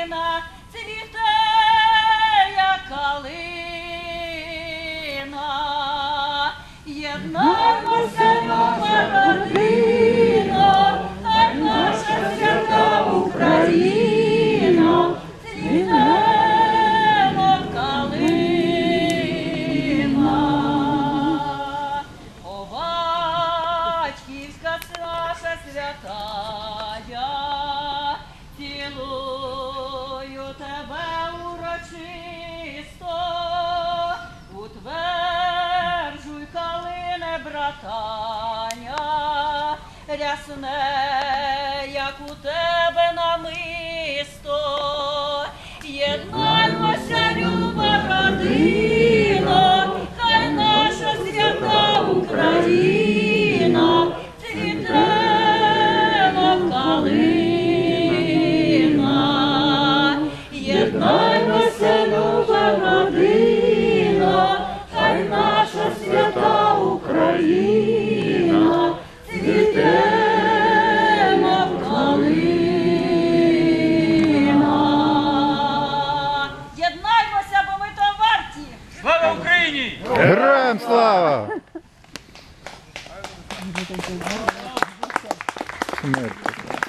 калина, цвіте як калина, єднаймося, ми чисто, утверджуй калине братання, рясне. Україні! Героям слава! Смерть.